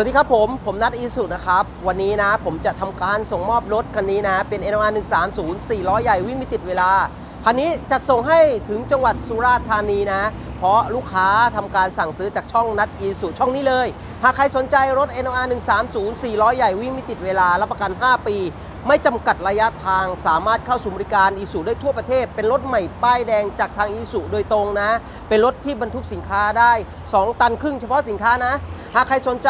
วัสดีครับผม ผมนัทอีสุนะครับ วันนี้นะผมจะทำการส่งมอบรถคันนี้นะ เป็น NR 130 4ล้อใหญ่วิ่งไม่ติดเวลา คันนี้จะส่งให้ถึงจังหวัดสุราษฎร์ธานีนะ เพราะลูกค้าทำการสั่งซื้อจากช่องนัดอีสุช่องนี้เลย หากใครสนใจรถ NR 130 4ล้อใหญ่วิ่งไม่ติดเวลา รับประกัน 5 ปี ไม่จำกัดระยะทางสามารถเข้าสู่บริการอีสุได้ทั่วประเทศ เป็นรถใหม่ป้ายแดงจากทางอีสุโดยตรงนะ เป็นรถที่บรรทุกสินค้าได้ 2 ตันครึ่งเฉพาะสินค้านะ หากใครสนใจ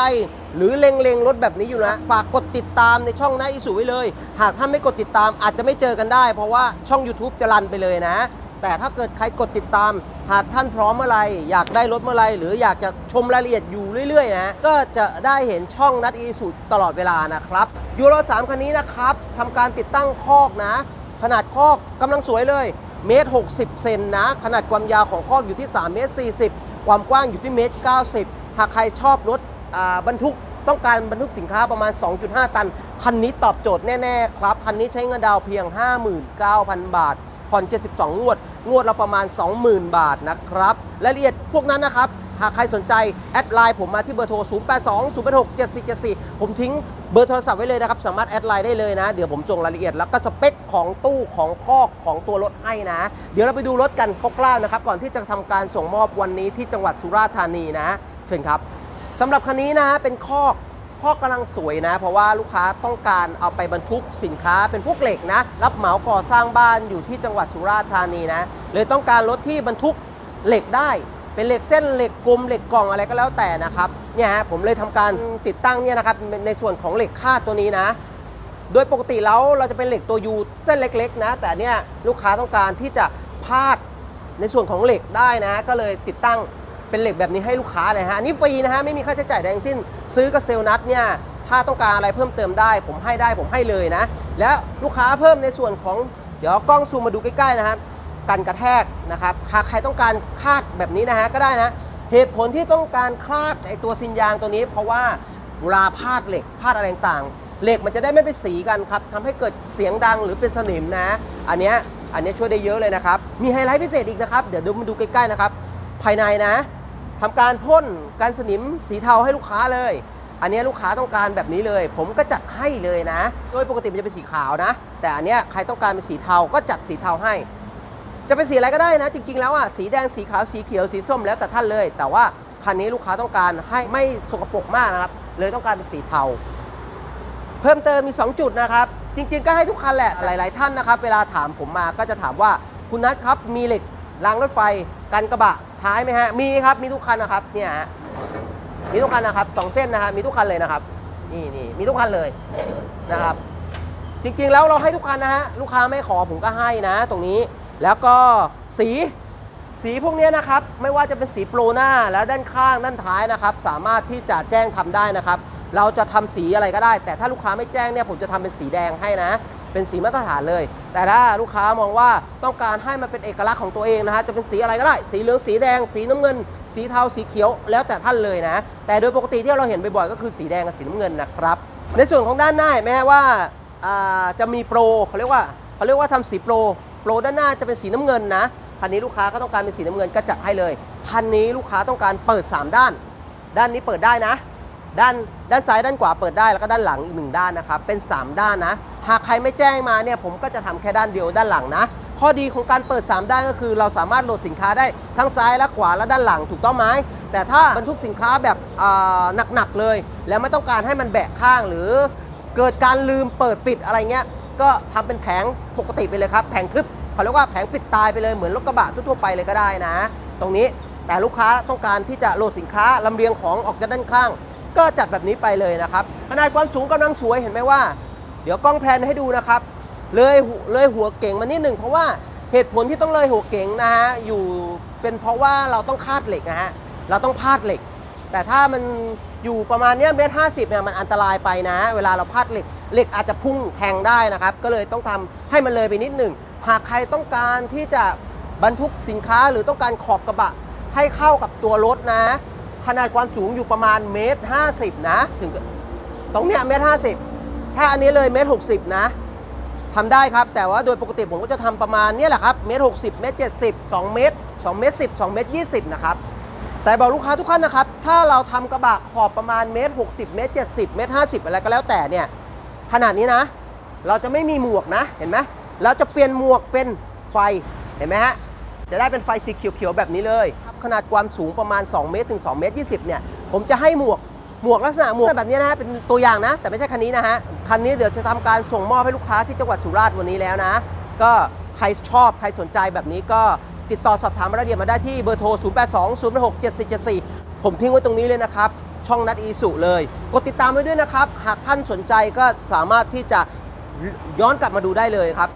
หรือเล็งๆรถแบบนี้อยู่นะ ฝากกดติดตามในช่องน้าอีสุไว้เลย หากท่านไม่กดติดตามอาจจะไม่เจอกันได้ เพราะว่าช่อง YouTube จะรันไปเลยนะ แต่ถ้าเกิดใครกดติดตาม หากท่านพร้อมเมื่อไรอยากได้รถเมื่อไหรหรืออยากจะชมรายละเอียดอยู่เรื่อยๆนะก็จะได้เห็นช่องนัดอีสุตลอดเวลานะครับยูโร3คันนี้นะครับทำการติดตั้งคอกนะ ขนาดคอกกำลังสวยเลยเมตร60 เซนนะ ขนาดความยาวของคอกอยู่ที่3เมตร40 ความกว้างอยู่ที่เมตร90 หากใครชอบรถบรรทุกต้องการบรรทุกสินค้าประมาณ 2.5 ตัน คันนี้ตอบโจทย์แน่ ๆ ครับ คันนี้ใช้เงินดาวเพียง 59,000 บาท ผ่อน 72 งวด งวดละประมาณ 20,000 บาทนะครับรายละเอียดพวกนั้นนะครับ หากใครสนใจ แอดไลน์ผมมาที่เบอร์โทร 082 086 7474 ผมทิ้งเบอร์โทรศัพท์ไว้เลยนะครับ สามารถแอดไลน์ได้เลยนะ เดี๋ยวผมส่งรายละเอียดแล้วก็สเปคของตู้ของคอกของตัวรถให้นะ เดี๋ยวเราไปดูรถกันคร่าวๆนะครับ ก่อนที่จะทำการส่งมอบวันนี้ที่จังหวัดสุราษฎร์ธานีนะ เชิญครับสำหรับคันนี้นะเป็นคอก คอกำลังสวยนะ เพราะว่าลูกค้าต้องการเอาไปบรรทุกสินค้าเป็นพวกเหล็กนะ รับเหมาก่อสร้างบ้านอยู่ที่จังหวัดสุราษฎร์ธานีนะเลยต้องการรถที่บรรทุกเหล็กได้ เป็นเหล็กเส้นเหล็กกลมเหล็กกล่องอะไรก็แล้วแต่นะครับเนี่ยฮะผมเลยทำการติดตั้งเนี่ยนะครับในส่วนของเหล็กคาดตัวนี้นะ โดยปกติแล้วเราจะเป็นเหล็กตัวยูเส้นเล็ก ๆ นะ แต่เนี่ยลูกค้าต้องการที่จะพาดในส่วนของเหล็กได้นะ ก็เลยติดตั้ง เป็นเหล็กแบบนี้ให้ลูกค้าเลยฮะอันนี้ฟรีนะฮะไม่มีค่าใช้จ่ายใดทั้งสิ้น ซื้อกับเซลนัดเนี่ยถ้าต้องการอะไรเพิ่มเติมได้ ผมให้ได้ผมให้เลยนะ แล้วลูกค้าเพิ่มในส่วนของเดี๋ยวกล้องซูมมาดูใกล้ๆนะครับกันกระแทกนะครับหากใครต้องการคาดแบบนี้นะฮะก็ได้นะเหตุผลที่ต้องการคลาดไอตัวซินยางตัวนี้ เพราะว่าเวลาพาดเหล็กพาดอะไรต่างๆเหล็กมันจะได้ไม่ไปสีกันครับทำให้เกิดเสียงดังหรือเป็นสนิมนะ อันเนี้ยอันเนี้ยช่วยได้เยอะเลยนะครับ มีไฮไลท์พิเศษอีกนะครับ เดี๋ยวดูมาดูใกล้ๆนะครับ ภายในนะ ทำการพ่นการสนิมสีเทาให้ลูกค้าเลย อันนี้ลูกค้าต้องการแบบนี้เลย ผมก็จัดให้เลยนะ โดยปกติมันจะเป็นสีขาวนะ แต่อันนี้ใครต้องการเป็นสีเทาก็จัดสีเทาให้ จะเป็นสีอะไรก็ได้นะ จริงๆแล้วอะสีแดงสีขาวสีเขียวสีส้มแล้วแต่ท่านเลย แต่ว่าคันนี้ลูกค้าต้องการให้ไม่สกปรกมากนะครับ เลยต้องการเป็นสีเทา เพิ่มเติมมี 2 จุดนะครับ จริง ๆ ก็ให้ทุกคันแหละหลาย ๆ ท่านนะครับ เวลาถามผมมาก็จะถามว่าคุณนัทครับมีเหล็กรางรถไฟกันกระบะ ท้ายไหมฮะ มีครับ มีทุกคันนะครับ เนี่ยฮะ มีทุกคันนะครับสองเส้นนะครับมีทุกคันเลยนะครับ นี่นี่มีทุกคันเลยนะครับ จริงๆแล้วเราให้ทุกคันนะฮะ ลูกค้าไม่ขอผมก็ให้นะ ตรงนี้ แล้วก็สี สีพวกเนี้ยนะครับ ไม่ว่าจะเป็นสีโปรหน้าและด้านข้างด้านท้ายนะครับ สามารถที่จะแจ้งทำได้นะครับ เราจะทำสีอะไรก็ได้ แต่ถ้าลูกค้าไม่แจ้งเนี่ยผมจะทำเป็นสีแดงให้นะ เป็นสีมาตรฐานเลย แต่ถ้าลูกค้ามองว่าต้องการให้มันเป็นเอกลักษณ์ของตัวเองนะฮะจะเป็นสีอะไรก็ได้ สีเหลืองสีแดง สีน้ำเงิน สีเทาสีเขียวแล้วแต่ท่านเลยนะ แต่โดยปกติที่เราเห็นบ่อยๆก็คือสีแดงกับสีน้ำเงินนะครับในส่วนของด้านหน้าเห็นไหมฮะว่าาจะมีโปรเขาเรียกว่าเขาเรียกว่าทำสีโปรโปรด้านหน้าจะเป็นสีน้ำเงินนะคันนี้ลูกค้าก็ต้องการเป็นสีน้ำเงินก็จัดให้เลยคันนี้ลูกค้าต้องการเปิด 3 ด้าน ด้านนี้เปิดได้นะ ด้านด้านซ้ายด้านขวาเปิดได้แล้วก็ด้านหลังอีกหนึ่งด้านนะครับเป็น 3 ด้านนะ หากใครไม่แจ้งมาเนี่ยผมก็จะทำแค่ด้านเดียวด้านหลังนะ ข้อดีของการเปิด 3 ด้านก็คือ เราสามารถโหลดสินค้าได้ทั้งซ้ายและขวาและด้านหลังถูกต้องไหมแต่ถ้าบรรทุกสินค้าแบบหนักๆเลย แล้วไม่ต้องการให้มันแบกข้างหรือเกิดการลืมเปิดปิดอะไรเงี้ยก็ทำเป็นแผงปกติไปเลยครับแผงทึบเขาเรียกว่าแผงปิดตายไปเลยเหมือนรถกระบะทั่วๆไปเลยก็ได้นะ ตรงนี้แต่ลูกค้าต้องการที่จะโหลดสินค้าลำเลียงของออกจากด้านข้าง ก็จัดแบบนี้ไปเลยนะครับขนาดความสูงกำลังสวยเห็นไหมว่า เดี๋ยวกล้องแพนให้ดูนะครับ เลยเลยหัวเก่งมานิดหนึ่งเพราะว่าเหตุผลที่ต้องเลยหัวเก่งนะฮะอยู่เป็นเพราะว่าเราต้องคาดเหล็กนะฮะเราต้องพาดเหล็ก แต่ถ้ามันอยู่ประมาณเนี้ยเมตรห้าสิบเนี่ยมันอันตรายไปนะ เวลาเราพาดเหล็กเหล็กอาจจะพุ่งแทงได้นะครับ ก็เลยต้องทำให้มันเลยไปนิดหนึ่งหากใครต้องการที่จะบรรทุกสินค้าหรือต้องการขอบกระบะให้เข้ากับตัวรถนะ ขนาดความสูงอยู่ประมาณเมตรห้าสิบนะ ถึงตรงเนี้ยเมตรห้าสิบถ้าอันนี้เลยเมตรหกสิบนะทำได้ครับ แต่ว่าโดยปกติผมก็จะทำประมาณเนี้แหละครับเมตรหกสิบเมตรเจ็ดสิบสองเมตรสองเมตรสิบสองเมตรยี่สิบนะครับแต่บอกลูกค้าทุกท่านนะครับ ถ้าเราทำกระบะขอบประมาณเมตร60 เมตร 70 เมตร 50 อะไรก็แล้วแต่เนี่ย ขนาดนี้นะ เราจะไม่มีหมวกนะ เห็นไหมเราจะเปลี่ยนหมวกเป็นไฟ เห็นไหมฮะ จะได้เป็นไฟสีเขียวๆแบบนี้เลย ขนาดความสูงประมาณ 2 เมตรถึง2เมตร20เนี่ยผมจะให้หมวกหมวกลักษณะหมวกแบบนี้นะฮะเป็นตัวอย่างนะ แต่ไม่ใช่คันนี้นะฮะคันนี้เดี๋ยวจะทำการส่งมอบให้ลูกค้าที่จังหวัดสุราษฎร์วันนี้แล้วนะ ก็ใครชอบใครสนใจแบบนี้ก็ติดต่อสอบถามรายละเอียดมาได้ที่เบอร์โทร 082 0 6 7 4 7 4 ผมทิ้งไว้ตรงนี้เลยนะครับ ช่องนัดอีสุเลย กดติดตามไว้ด้วยนะครับ หากท่านสนใจก็สามารถที่จะย้อนกลับมาดูได้เลยครับ